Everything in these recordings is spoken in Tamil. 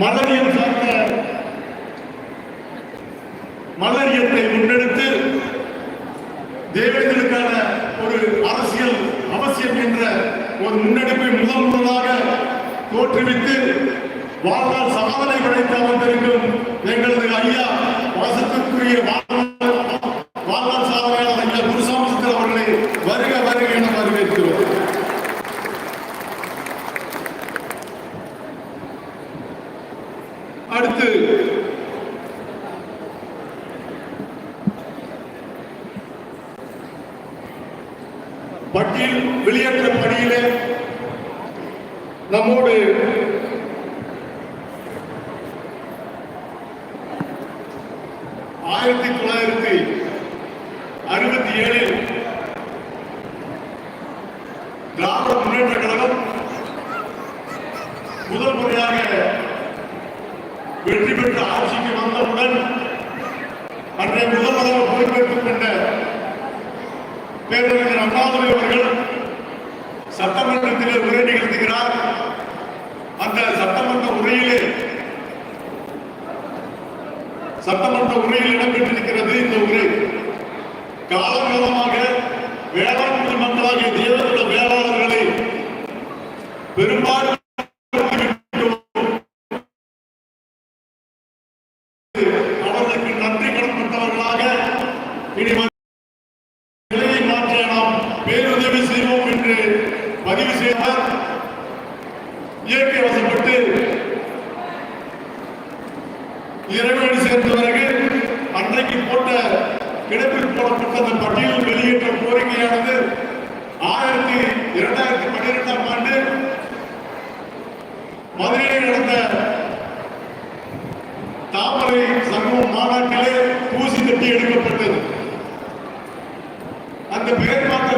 மலரியல் சார்ந்த மலரியத்தை முன்னெடுத்து தேவைகளுக்கான ஒரு அரசியல் அவசியம் என்ற ஒரு முன்னெடுப்பை முதல் முதலாக தோற்றுவித்து வாழ்நாள் சாதனை படைத்து அமர்ந்திருக்கும் எங்களது ஐயா வாசத்திற்குரிய வாழ்நாள் வாழ்நாள் சாதனையாளர் ஐயா குருசாமிஸ்தர் அவர்களை வருக வருக என வரவேற்கிறோம் அடுத்து பட்டியல் வெளியேற்ற பணியிலே நம்மோடு ஆயிரத்தி தொள்ளாயிரத்தி சட்டமன்ற இடம்பெற்றிருக்கிறது இந்த உரை காலகாலமாக வேளாண் மக்களாகிய தேவர்கள வேளாளர்களை பெரும்பாலும்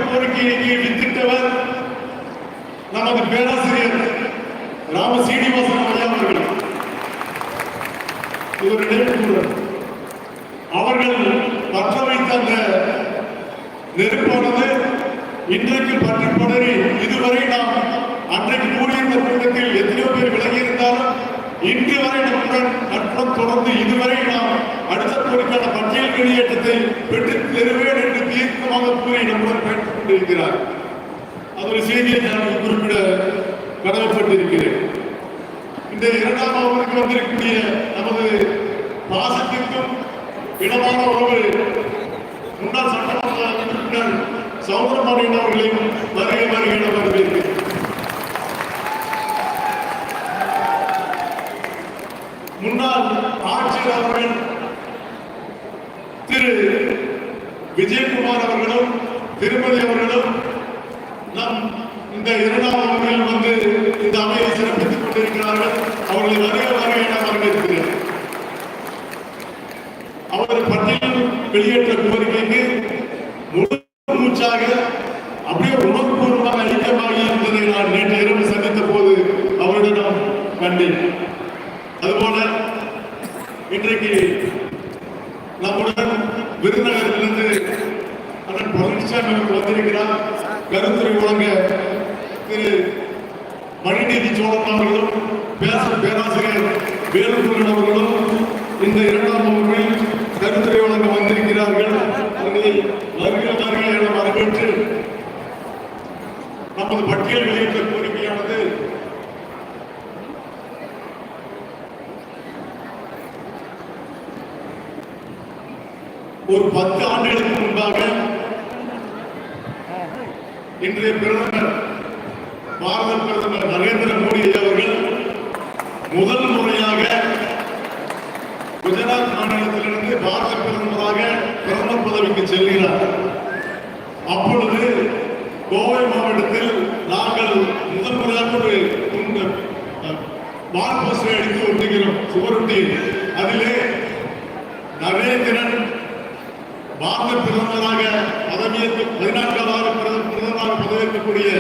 கோரிக்கையை வித்திட்டவர் நமது பேராசிரியர் ராம சீனிவாசன் ஐயா அவர்கள். இவர் நினைவு அவர்கள் பற்ற வைத்த அந்த நெருப்பானது இன்றைக்கு பற்றி படரி இதுவரை நாம் அன்றைக்கு கூடியிருந்த கூட்டத்தில் எத்தனையோ பேர் விலகி இன்று வரை நம்முடன் நட்புடன் தொடர்ந்து இதுவரை நாம் அடுத்த போருக்கான பட்டியல் வெளியேற்றத்தை பெற்று தருவேன் என்று தீர்க்கமாக கூறி நம்முடன் பயணித்துக் கொண்டிருக்கிறார் அது ஒரு செய்தியை நான் குறிப்பிட கடமைப்பட்டிருக்கிறேன். இந்த இரண்டாம் அவருக்கு வந்திருக்கக்கூடிய நமது பாசத்திற்கும் இடமான உறவு முன்னாள் சட்டமன்ற உறுப்பினர் சௌந்தரபாண்டியன் அவர்களையும் வருகை வருகை என வரவேற்கிறேன் முன்னாள் ஆட்சியர் அவர்கள் திரு விஜயகுமார் அவர்களும் திருமதி அவர்கள் நம் இந்த இரண்டாம் வகுப்பில் வந்து இந்த அவையை சிறப்பித்துக் கொண்டிருக்கிறார்கள் அவர்களை வருக வருக என வரவேற்கிறேன் அவர் பட்டியல் வெளியேற்ற கோரிக்கைக்கு முழு மூச்சாக அப்படியே உணர்வுபூர்வமாக ஐக்கியமாகி இருந்ததை நான் நேற்று இரவு சந்தித்த போது அவரிடம் நான் கண்டேன் அதுபோல இன்றைக்கு நம்முடன் விருதுநகரிலிருந்து அண்ணன் பழனிசாமி அவர்கள் வந்திருக்கிறார். கருத்துரை வழங்க திரு மணிநீதி சோழன் அவர்களும் பேச பேராசிரியர் வேலுமுருகன் அவர்களும் இந்த இரண்டாம் வகுப்பில் கருத்துரை வழங்க வந்திருக்கிறார்கள். அவர்களை வருக வருக என வரவேற்று நமது பட்டியல் வெளியிட்ட கோரிக்கையானது ஒரு பத்து ஆண்டுகளுக்கு முன்பாக இன்றைய பிரதமர் பாரத பிரதமர் நரேந்திர மோடி அவர்கள் முதல் முறையாக குஜராத் மாநிலத்திலிருந்து பாரத பிரதமராக பிரதமர் பதவிக்கு செல்கிறார். அப்பொழுது கோவை மாவட்டத்தில் நாங்கள் முதல் முறையாக ஒரு துண்டு, அடித்து ஒட்டுகிறோம் சுவரொட்டி அதிலே நரேந்திரன் பாரத பிரதமராக பதவியேற்று பதினான்காவது பிரதமராக பதவியேற்கக்கூடிய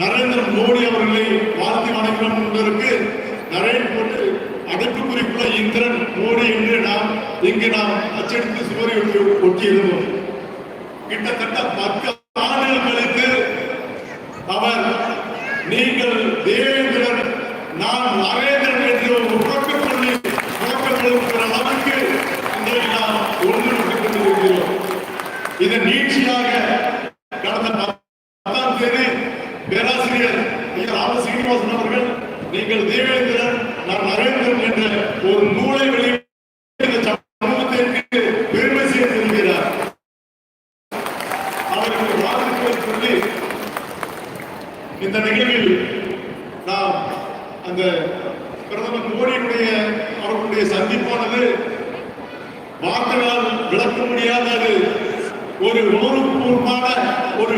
நரேந்திர மோடி அவர்களை வாழ்த்தி வணக்கம் என்பதற்கு நரேன் போட்டு அடைப்புக்குறிக்குள்ள இந்திரன் மோடி என்று நாம் இங்கு நாம் அச்சடித்து சுவரை ஒட்டி ஒட்டியிருந்தோம். கிட்டத்தட்ட பத்து ஆண்டுகளுக்கு அவர் நீங்கள் தேவேந்திரன் நான் நரேந்திரன் என்று ஒரு உறக்கச் சொல்லி உறக்கச் சொல்லுகிற அளவுக்கு இன்றைக்கு நாம் ஒன்றுபட்டுக் கொண்டிருக்கிறோம் இதன் நீட்சியாக கடந்த பத்தாம் தேதி பேராசிரியர் ஐயா ராம சீனிவாசன் அவர்கள் நீங்கள் தேவேந்திரன் நான் நரேந்திரன் என்ற ஒரு நூலை வெளியிட்டு இந்த சமூகத்திற்கு பெருமை சேர்த்திருக்கிறார் அவருக்கு வாழ்த்துக்கள் சொல்லி இந்த நிகழ்வில் நாம் அந்த பிரதமர் மோடியுடைய அவர்களுடைய சந்திப்பானது வார்த்தைகளால் விளக்க முடியாத அது ஒரு உணர்வுபூர்வமான ஒரு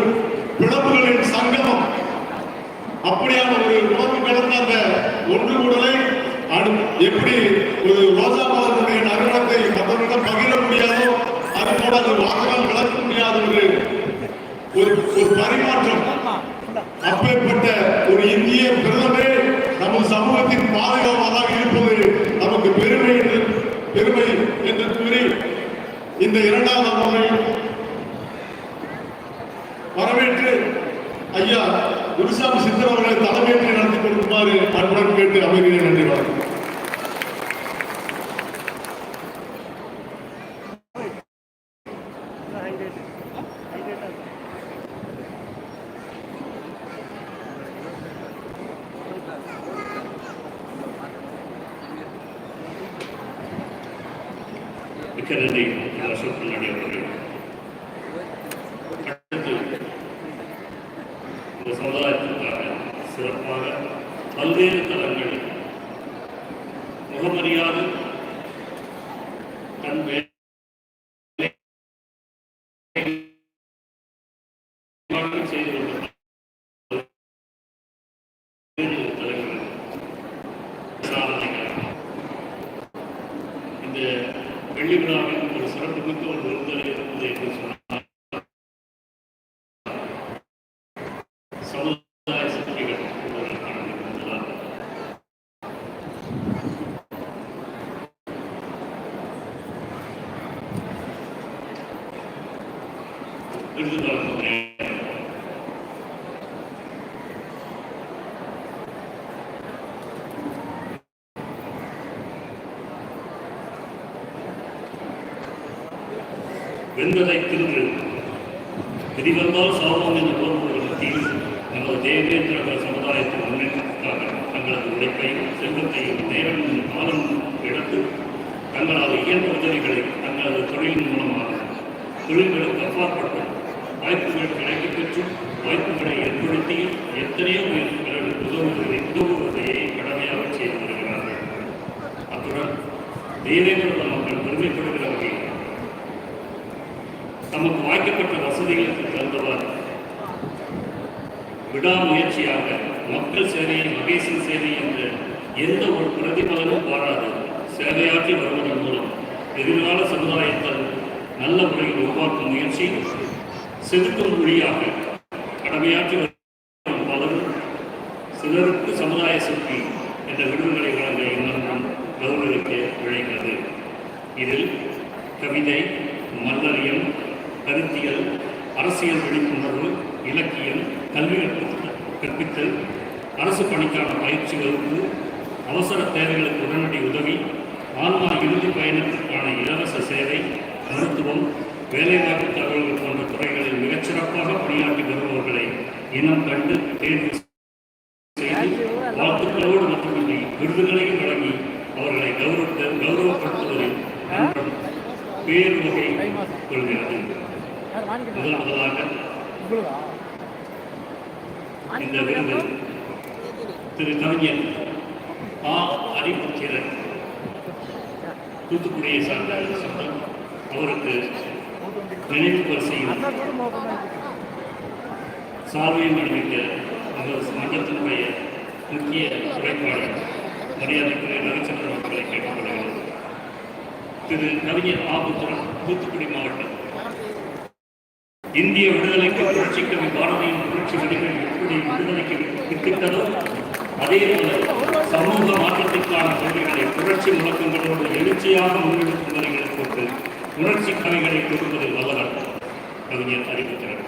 பிளவுகளின் சங்கமம் அப்படியான ஒரு உணர்வு கலந்த அந்த ஒன்று கூடலை அடு எப்படி ஒரு ரோஜா மலருடைய நறுமணத்தை மற்றவர்களிடம் பகிர முடியாதோ அது போல அது வார்த்தையால் விளக்க முடியாத ஒரு ஒரு ஒரு பரிமாற்றம். அப்பேற்பட்ட ஒரு இந்திய பிரதமரே நமது சமூகத்தின் பாதுகாவலாக இருப்பது நமக்கு பெருமை என்று பெருமை என்று கூறி இந்த இரண்டாவது முறை வரவேற்று ஐயா குருசாமி சித்தர் அவர்களை தலைமையேற்று நடத்தி கொடுக்குமாறு அன்புடன் கேட்டு அமைகிறேன் நன்றி வணக்கம் மிக்க நன்றி அசோக் கண்ணாடி அவர்கள் இந்த சமுதாயத்திற்காக சிறப்பாக பல்வேறு தளங்களில் முகமறியாது தன் வேலை செய்து கொண்டிருக்கிறார். பல்வேறு தளங்களில் சாதனைகள் இந்த வெள்ளி விழாவில் ஒரு சிறப்பு மிக்க ஒரு விருந்தலை இருந்தது என்று சொன்னால் சமுதாய சக்திகள் என்பதற்கான விருந்துதான். விருதுகளுக்கு நேரம். பிரிவந்தால் தின்று விதிவந்தால் சாவோம் என்ற போர்வுகள் நமது தேவேந்திர சமுதாயத்தின் முன்னேற்றத்திற்காக தங்களது உழைப்பையும் செல்வத்தையும் நேரம் காலம் எடுத்து தங்களது இயல்பு உதவிகளை தங்களது தொழிலின் மூலமாக தொழில்களுக்கு அப்பாற்பட்டு தேவேந்திர மக்கள் பெருமைப்படுகிற வகையில் நமக்கு வாய்க்கப்பட்ட வசதிகளுக்கு தகுந்தவாறு விடாமுயற்சியாக மக்கள் சேவையை மகேசன் சேவை என்ற எந்த ஒரு பிரதிபலனும் பாராது. சேவையாற்றி வருவதன் மூலம் எதிர்கால சமுதாயத்தால் நல்ல முறையில் உருவாக்கும் முயற்சி செதுக்கும் மொழியாக கடமையாற்றி கவிதை மல்லரியம் கருத்தியல் அரசியல் விழிப்புணர்வு இலக்கியம் கல்வி கற்பித்தல் கற்பித்தல் அரசு பணிக்கான பயிற்சி வகுப்பு அவசர தேவைகளுக்கு உடனடி உதவி ஆன்மா இறுதி பயணத்திற்கான இலவச சேவை மருத்துவம் வேலைவாய்ப்பு தகவல்கள் போன்ற துறைகளில் மிகச்சிறப்பாக பணியாற்றி வருபவர்களை இனம் கண்டு தேர்வு செய்து வாழ்த்துக்களோடு மட்டுமின்றி விருதுகளையும் வழங்கி அவர்களை கௌரவ கௌரவப்படுத்துவதில் நண்பன் பேர் வகை கொள்கிறது. முதல் முதலாக இந்த விருது திரு கவிஞர் ஆ. அறிவுத்திரன் தூத்துக்குடியை சார்ந்த சொந்தம் அவருக்கு நினைவு வரிசையில் சார்பையும் அணிவிக்க அவர் மன்றத்தினுடைய முக்கிய உழைப்பாளர் மரியாதைக்குரிய ரவிச்சந்திரன் அவர்களை கேட்டுக்கொள்கிறது திரு கவிஞர் ஆபுத்திரன் தூத்துக்குடி மாவட்டம். இந்திய விடுதலைக்கு புரட்சி கவி பாரதியின் புரட்சி வழிகள் எப்படி விடுதலைக்கு வித்திட்டதோ அதே போல சமூக மாற்றத்திற்கான கொள்கைகளை புரட்சி முழக்கங்களோடு எழுச்சியாக முன்னெடுக்கும் வரிகளை கொண்டு புரட்சி கவிகளை கொடுப்பதில் வல்லவர் கவிஞர் அறிவித்தார்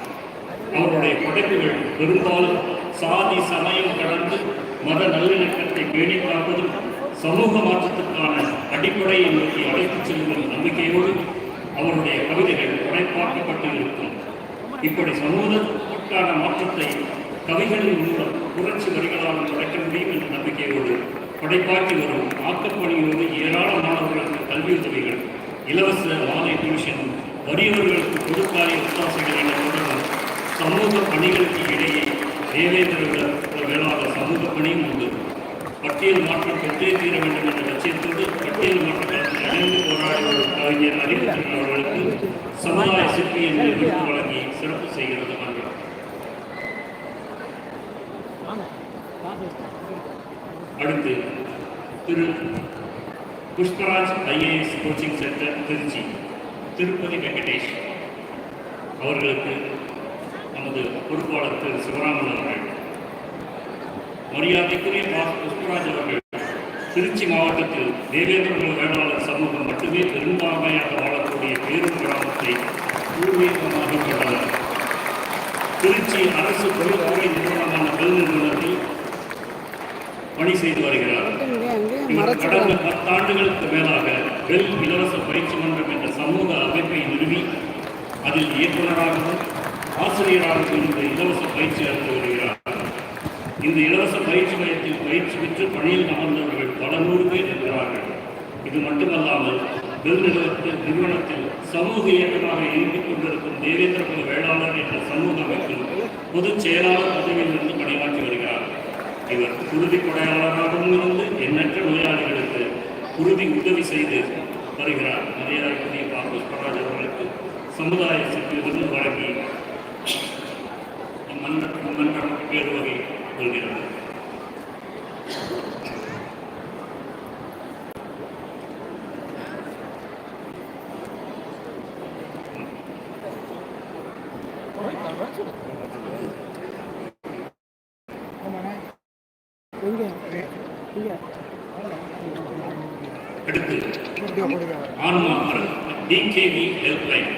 அவருடைய படைப்புகள் பெரும்பாலும் சாதி சமயம் கடந்து மத நல்லிணக்கத்தை பேணி காப்பதும் சமூக மாற்றத்திற்கான அடிப்படையை நோக்கி அழைத்துச் செல்லும் நம்பிக்கையோடு அவருடைய கவிதைகள் படைப்பாக்கப்பட்டு இருக்கும் இப்படி சமூகத்திற்கான மாற்றத்தை கவிகளின் மூலம் புரட்சி வரிகளால் உடைக்க முடியும் என்ற நம்பிக்கையோடு படைப்பாக்கி வரும் ஆக்கப்பணியோடு ஏராளமானவர்களுக்கு கல்வியுதவிகள் இலவச மாலை டியூஷன் வறியவர்களுக்கு பொதுக்காரிய ஒத்தாசைகள் என சமூக பணிகளுக்கு இடையே தேவேந்திர வே- வேளாளர் சமூக பணியும் உண்டு. பட்டியல் மாற்றம் பெற்றே தீர வேண்டும் என்ற லட்சியத்தோடு பட்டியல் மாற்ற இணைந்து போராடி வரும் கவிஞர் அறிவுறுத்தல் அவர்களுக்கு சமுதாய சிற்பி என்று விருது வழங்கி சிறப்பு செய்கிறது மன்றம் அடுத்து Thiru Pushparaj IAS coaching centre Trichy Tirupathi Venkatesh அவர்களுக்கு நமது பொறுப்பாளர் திரு சிவராமன் அவர்கள் மரியாதைக்குரிய புஷ்பராஜ் அவர்கள் திருச்சி மாவட்டத்தில் தேவேந்திர வேளாளர் சமூகம் மட்டுமே பெரும்பான்மையாக வாழக்கூடிய பேரும் கிராமத்தை பூர்வீகமாக கொண்டனர் திருச்சி அரசு தொழில்துறை நிறுவனமான பெல் நிறுவனத்தில் பணி செய்து வருகிறார். இவர் கடந்த பத்தாண்டுகளுக்கு மேலாக பெல் இலவச பயிற்சி மன்றம் என்ற சமூக அமைப்பை நிறுவி அதில் இயக்குநராகவும் ஆசிரியராகவும் இந்த இலவச பயிற்சி அளித்து வருகிறார். இந்த இலவச பயிற்சி மையத்தில் பயிற்சி பெற்று பணியில் அமர்ந்தவர்கள் பல நூறு பேர் இருக்கிறார்கள். இது மட்டுமல்லாமல் பெல் நிறுவனத்தில் நிறுவனத்தில் சமூக இயக்கமாக இயங்கிக் கொண்டிருக்கும் தேவேந்திர குல வேளாளர் என்ற சமூக அமைப்பில் பொதுச் செயலாளர் பதவியிலிருந்து பணியாற்றி வருகிறார். இவர் குருதி கொடையாளராகவும் இருந்து எண்ணற்ற நோயாளிகளுக்கு குருதி உதவி செய்து வருகிறார். மரியாதைக்குரிய பா புஷ்பராஜ் அவர்களுக்கு சமுதாய சிற்பி விருது வழங்கி மன்றம் மன்றம் பேருவகை கொள்கிறது அடுத்து ஆன்மா டிகேவி ஹெல்ப்லைன்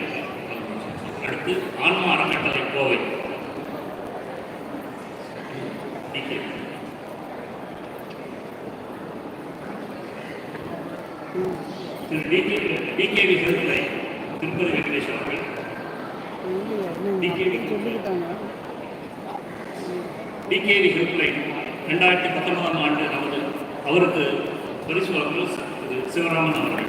அடுத்து ஆன்மா அறக்கட்டளை Kovai DKV. Thiru DK DKV helpline Tirupathi Venkatesh அவர்கள் சொல்லிக்கிட்டாங்க டிகேவி ஹெல்ப்லைன் ரெண்டாயிரத்தி பத்தொன்பதாம் ஆண்டு நமது அவருக்கு பரிசு வழங்குவது திரு சிவராமன் அவர்கள்.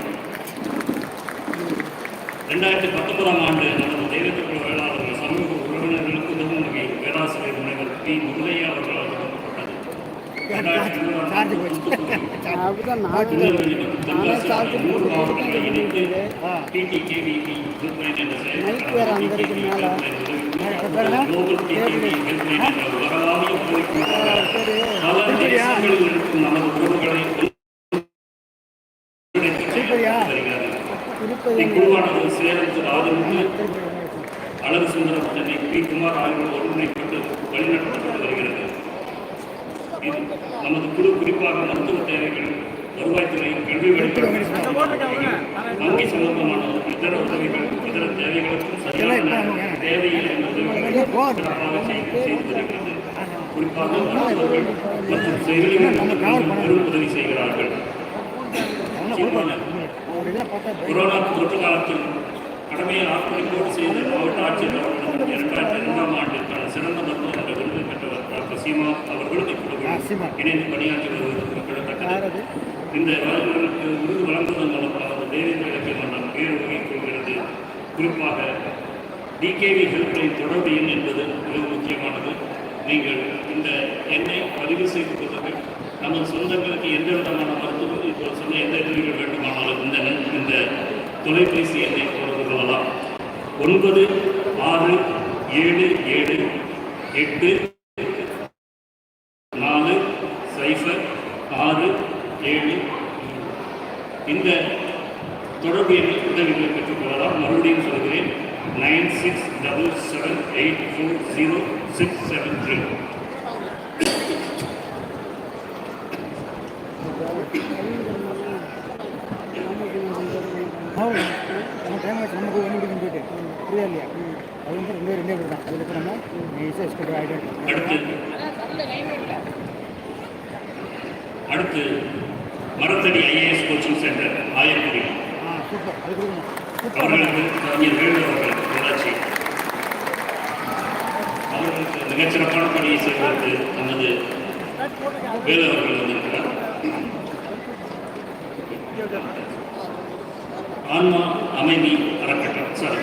ரெண்டாயிரத்தி பத்தொன்பதாம் ஆண்டு நமது தெய்வத்திற்கு வேளாளர்கள் சமூக உறவினர்களுக்கு உதவும் வகையில் பேராசிரியர் முனைவர் பி முருகையா அவர்களால் வழங்கப்பட்டது ரெண்டாயிரத்தி இருபதாம் ஆண்டு அப்படிதான் நான் திருநெல்வேலி மற்றும் நானே தென்காசி சாப்பிட்டு ஆகிய மூன்று போட்டு மாவட்டங்களை இணைத்து ஆ. டிடிகேவிபி ஹெல்ப்லைன் என்ற மைக் வேற அங்க இருக்கு மேல. குளோபல் டிடிவி ஹெல்ப்லைன் என்ற உலகளாவிய கோரிக்கையாக சரி பல திருப்பதி அழகு சுந்தரம் சென்னை பி குமார் ஆகியோர் ஒருங்கிணைப்பட்டு வழிநடத்தப்பட்டு வருகிறது இது நமது குழு குறிப்பாக மருத்துவ தேவைகள் வருவாய்த்துறை கல்வி வழிகாட்டு வங்கி சம்பந்தமான இதர உதவிகள் இதர தேவைகளுக்கும் சரியான தேவையில் உதவிகளை சிறப்பாக செய்து செய்து வருகிறது. குறிப்பாக மருத்துவர்கள் மற்றும் செயலிகள் பெரும் உதவி செய்கிறார்கள். கொரோனா தொற்று காலத்தில் கடமையை ஆர்ப்பரிப்போடு செய்து மாவட்ட ஆட்சியர் இரண்டாயிரத்தி இரண்டாம் ஆண்டிற்கான சிறந்த மருத்துவர் என்ற விருது பெற்றவர் டாக்டர் சீமா அவர்களும் இப்பொழுது இணைந்து பணியாற்றி வருவது குறிப்பிடத்தக்கது இந்த வழங்குகளுக்கு விருது வழங்குவதன் மூலம் நமது தேவேந்திர இலக்கிய மன்றம் பேர் கொள்கிறது குறிப்பாக டிகேவி ஹெல்ப்லைன் தொடர்பு எண் என்பது மிக முக்கியமானது. நீங்கள் இந்த எண்ணை பதிவு செய்து கொள்ளுங்கள். நமது சொந்தங்களுக்கு எந்த விதமான மருத்துவம் இப்போ சொன்ன எந்த உதவிகள் வேண்டுமானாலும் இந்த இந்த தொலைபேசி எண்ணை தொடர்பு கொள்ளலாம். ஒன்பது ஆறு ஏழு ஏழு எட்டு நாலு சைஃபர் ஆறு ஏழு. இந்த தொடர்பு எண்ணில் உதவிகளை பெற்றுக்கொள்ளலாம் மறுபடியும் சொல்கிறேன் nine six double seven eight four zero six seven three. அடுத்து மரத்தடி ஐஏஎஸ் கோச்சிங் சென்டர் ஆயக்குடி அவர்களுக்கு கவிஞர் வேலு அவர்கள் உள்ளாட்சி அவர்களுக்கு மிகச்சிறப்பான பணியை செய்வதற்கு நமது வேலு அவர்கள் வந்திருக்கிறார். ஆன்மா அமைதி அறக்கட்டளை. சாரி.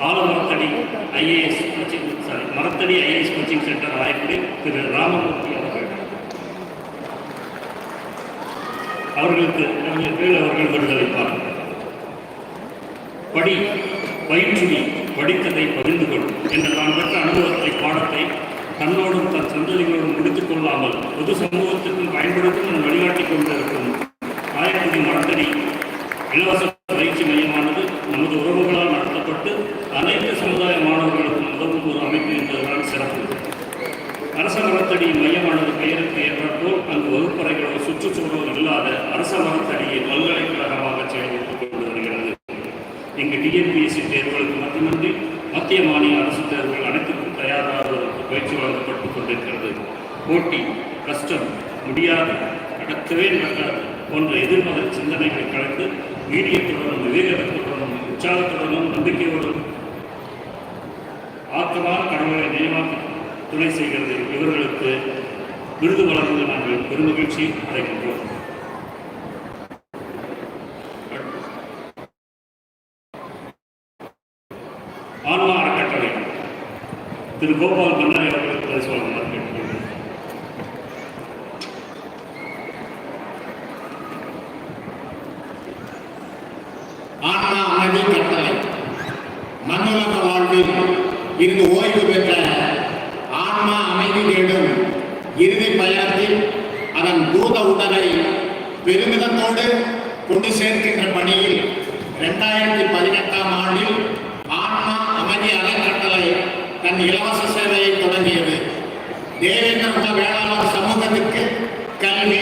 ஆலமரத்தடி ஐஏஎஸ் கோச்சிங் சாரி மரத்தடி IAS coaching centre Ayakudi Thiru Ramamurthy அவர்கள். அவர்களுக்கு நம்முடைய கீழ் அவர்கள் விருதளிப்பார் படி பயிற்றுவி படித்ததை பகிர்ந்து கொள்ளும் என்ற நான் பெற்ற அனுபவத்தை பாடத்தை தன்னோடும் தன் சந்ததிகளோடும் முடித்துக் கொள்ளாமல் பொது சமூகத்திற்கும் பயன்படுத்தும் என வழிகாட்டிக் கொண்டிருக்கும் ஆயக்குடி மரத்தடி இலவச பயிற்சி மையமானது நமது உறவுகளால் நடத்தப்பட்டு அனைத்து சமுதாய மாணவர்களுக்கும் உதவும் ஒரு அமைப்பு என்பதுதான் சிறப்பு அரச மரத்தடி மையமானது பெயருக்கு ஏற்றாற்போல் அங்கு வகுப்பறைகளோ சுற்றுச்சூழல் இல்லாத அரச மரத்தடியை பல்கலைக்கழகமாக செயல்பட்டுக் கொண்டு வருகிறது. இங்கு டிஎன்பிஎஸ்சி தேர்வுகளுக்கு மட்டுமின்றி மத்திய மாநில அரசு தேர்வுகள் அனைத்துக்கும் தயாராகுவதற்கு பயிற்சி வழங்கப்பட்டுக் கொண்டிருக்கிறது. போட்டி கஷ்டம் முடியாது நடக்கவே நடக்காது போன்ற எதிர்மறை சிந்தனைகளை கலந்து வீரியத்துடனும் விவேகத்துடனும் உற்சாகத்துடனும் நம்பிக்கையுடனும் ஆக்கமான கடவுளை நியமாக்க துணை செய்கிறது இவர்களுக்கு விருது வழங்குவது நாங்கள் பெருமகிழ்ச்சி அடைகின்றோம். ஆன்மா அறக்கட்டளை. திரு கோபால் மன்னாரி அவர்கள் பரிசு ஆன்மா அமைதி கட்டளை. மண்ணுலக வாழ்வில் இருந்து ஓய்வு பெற்ற ஆன்மா அமைதி தேடும் தன் பூத உடலை பெருமிதத்தோடு கொண்டு சேர்க்கின்ற பணியில் இரண்டாயிரத்தி பதினெட்டாம் ஆண்டில் ஆன்மா அமைதி அறக்கட்டளை தன் இலவச சேவையை தொடங்கியது. தேவேந்திர வேளாளர் சமூகத்திற்கு கல்வி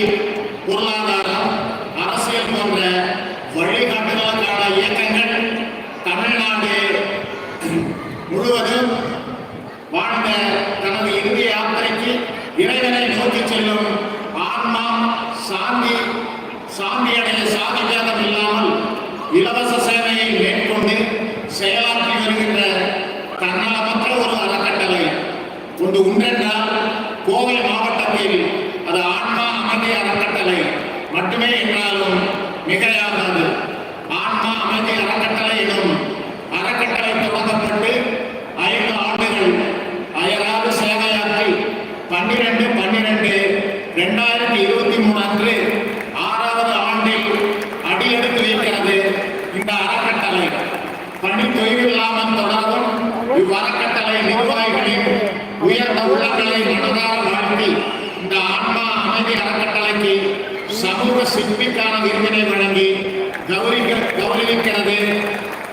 பொருளாதாரம் அரசியல் போன்ற வழிகாட்டுதலுக்கான இயக்கங்கள் தமிழ்நாடு முழுவதும் வாழ்ந்த தனது இறுதி யாத்திரைக்கு இறைவனை நோக்கி செல்லும் சாந்தி சாந்தியடைய சாதி பேதம் இல்லாமல் இலவச சேவையை மேற்கொண்டு செயலாற்றி வருகின்ற தன்னலமற்ற ஒரு அறக்கட்டளை ஒன்று உண்டென்றால் கோவை மாவட்டத்தில் அது ஆன்மா அமைதி அறக்கட்டளை மட்டுமே என்றாலும் மிகையாகாது. ஆன்மா அமைதி அறக்கட்டளை எனும் அறக்கட்டளை தொடங்கப்பட்டு ஐந்து ஆண்டுகள் அயராது சேவையாற்றி பன்னிரண்டு இரண்டாயிரத்தி இருபத்தி மூணு அன்று ஆறாவது ஆண்டில் அடியெடுத்து வைக்கிறது இந்த அறக்கட்டளை. பணி தொய்வில்லாமல் தொடரும் இவ்வறக்கட்டளை நிர்வாகிகளின் உயர்ந்த உள்ளங்களை மனதார வாழ்த்தி இந்த ஆன்மா அமைதி அறக்கட்டளைக்கு சமூக சிற்பிக்கான விருதினை வழங்கி கௌரிக்க கௌரவிக்கிறது.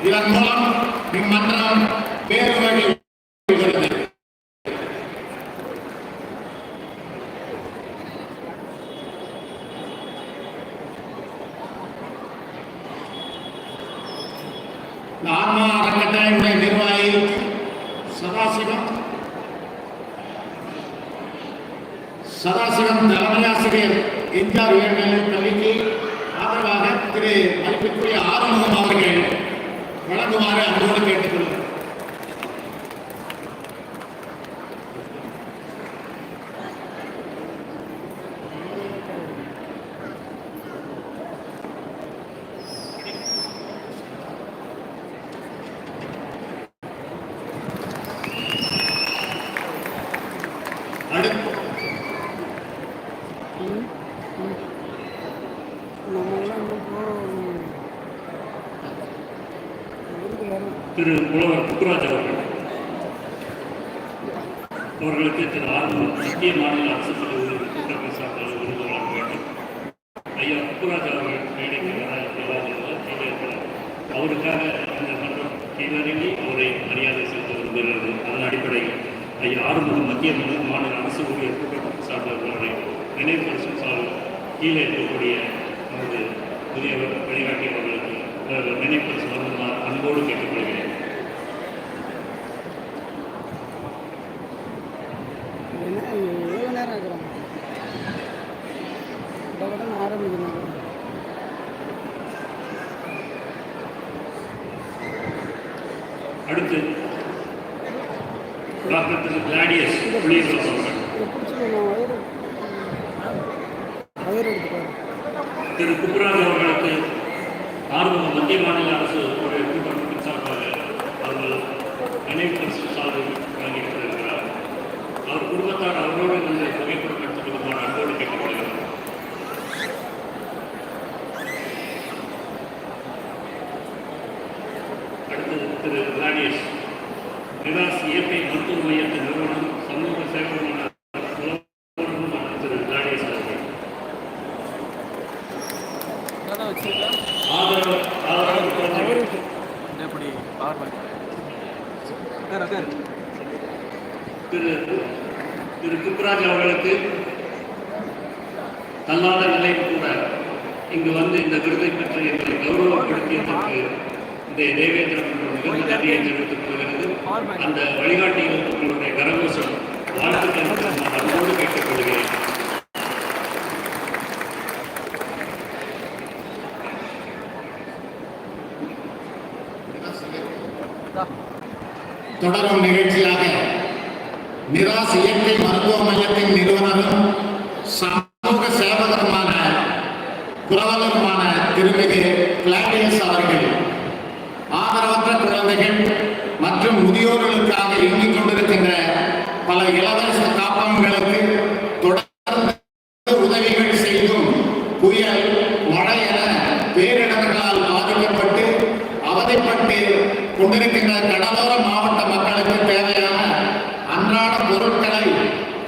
இதன் மூலம் இம்மன்றம் பேருவகை தலைமையாசிரியர் எம்ஜிஆர் உயர்நிலைப் பள்ளிக்கு ஆதரவாக திரு மதிப்பிற்குரிய ஆறுமுகம் அவர்கள் வழங்குமாறு அன்போடு கேட்டு அடுத்து நம்மளாம் இந்த போகிறோம் திரு புலவர் புத்துராஜ் அவர்கள். அவர்களுக்கு திரு ஆர்வம் மத்திய மாநில அரசு தலைவர் கூட்டமை சார்ந்த விருது வழங்க வேண்டும். ஐயா புத்துராஜ் அவர்கள் மேடைக்கு வர அவருக்காக இந்த மன்றம் கீழறங்கி அவரை மரியாதை செலுத்த விரும்புகிறது. அதன் அடிப்படையில் ஐயா ஆறுமுகம் மத்திய மாநில மாநில அரசு ஊழியர் கூட்டமை சார்ந்தவர்களை நினைவு பரிசு சார்ந்த கீழே இருக்கக்கூடிய நமது புதியவர் வழிகாட்டியவர்களுக்கு அஹ், நினைவு பரிசு வழங்குமாறு அன்போடு கேட்டுக்கொள்கிறேன். அடுத்து டாக்டர் கிளாடியஸ் திரு குப்புராஜ் அவர்களுக்கு ஆர்வம் மத்திய மாநில அரசு ஒரு சார்பாக அவர்கள் நினைவு பரிசு சாலை வழங்கிக் கொண்டிருக்கிறார் அவர் குடும்பத்தார் அவரோடு இந்த புகைப்படம் எடுத்துக் கொள்ளுமாறு அன்போடு கேட்டுக்கொள்கிறார் அடுத்தது திரு கிளாடியஸ் நிவாஸ் இயற்கை மருத்துவ மையத்தின் நிறுவனம் சமூக சேவகமான புலவருமான திரு கிளாடியஸ் அவர்கள் அதான் வச்சுருக்கேன் ஆதரவு ஆதரவு குழந்தைகள் எப்படி பவர் பேங்க் உட்கார் உட்கார் திரு திரு குப்ராஜ் அவர்களுக்கு தள்ளாத நிலையில் கூட இங்கு வந்து இந்த விருதை பெற்று எங்களை கௌரவப்படுத்தியதற்கு இந்த தேவேந்திரன் மிகுந்த நன்றியை கொள்கிறது அந்த வழிகாட்டியில் உங்களுடைய கரகோசம் வாழ்த்துக்கள் நான் அன்போடு கேட்டுக்கொள்கிறேன். தொடரும் நிகழ்ச்சியாக நிராஸ் இயற்கை மருத்துவ மையத்தின் நிறுவனரும் சமூக சேவகருமான புரவலருமான திருமிகு கிளாடியஸ் அவர்கள் குழந்தைகள் மற்றும் முதியோர்களுக்காக இயங்கிக் கொண்டிருக்கின்ற பல இலவச காப்பகங்களுக்கு தொடர்ந்து உதவிகள் செய்தும் புயல் மழை என பேரிடர்களால் பாதிக்கப்பட்டு அவதிப்பட்டு கொண்டிருக்கின்ற கடலோர மாவட்ட மக்களுக்கு தேவையான அன்றாட பொருட்களை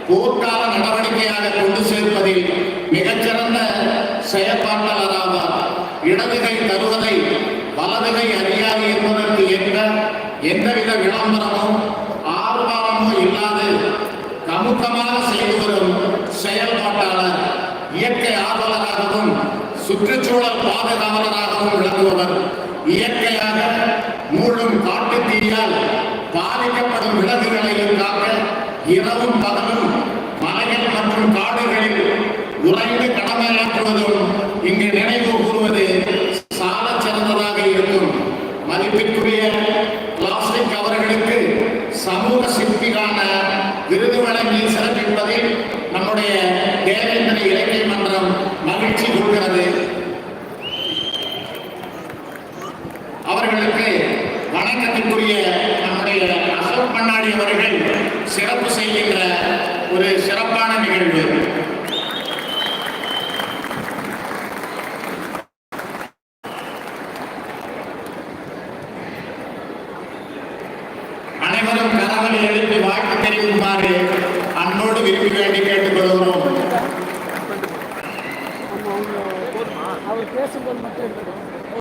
போர்க்கால நடவடிக்கையாக கொண்டு சேர்ப்பதில் மிகச்சிறந்த செயற்பாட்டாளராவார். இடதுகை தருவதை வலதுகை அறியாது என்பதற்கு எந்த எந்தவித விளம்பரமோ ஆர்வமோ இல்லாது கமுக்கமாக செய்து வரும் செயல்பாட்டாளர் இயற்கை ஆர்வலராகவும் சுற்றுச்சூழல் பாதுகாவலராகவும் விளங்குபவர். இயற்கையாக மூழும் காட்டு தீயால் பாதிக்கப்படும் விலங்குகளையும் காக்க இரவும் பகலும் மலைகள் மற்றும் காடுகளில் உறைந்து கடமையாற்றுவதும் இங்கு நினைவு கூறுவது மதிப்பிற்குரிய பிளாஸ்டிக் அவர்களுக்கு சமூக சிற்பிக்கான விருது வழங்கி சிறப்பிப்பதில் நம்முடைய தேவேந்திர இலக்கிய மன்றம் மகிழ்ச்சி கொள்கிறது. அவர்களுக்கு வணக்கத்திற்குரிய நம்முடைய அசோக் பண்ணாடி அவர்கள் சிறப்பு செய்கின்ற ஒரு சிறப்பான நிகழ்வு.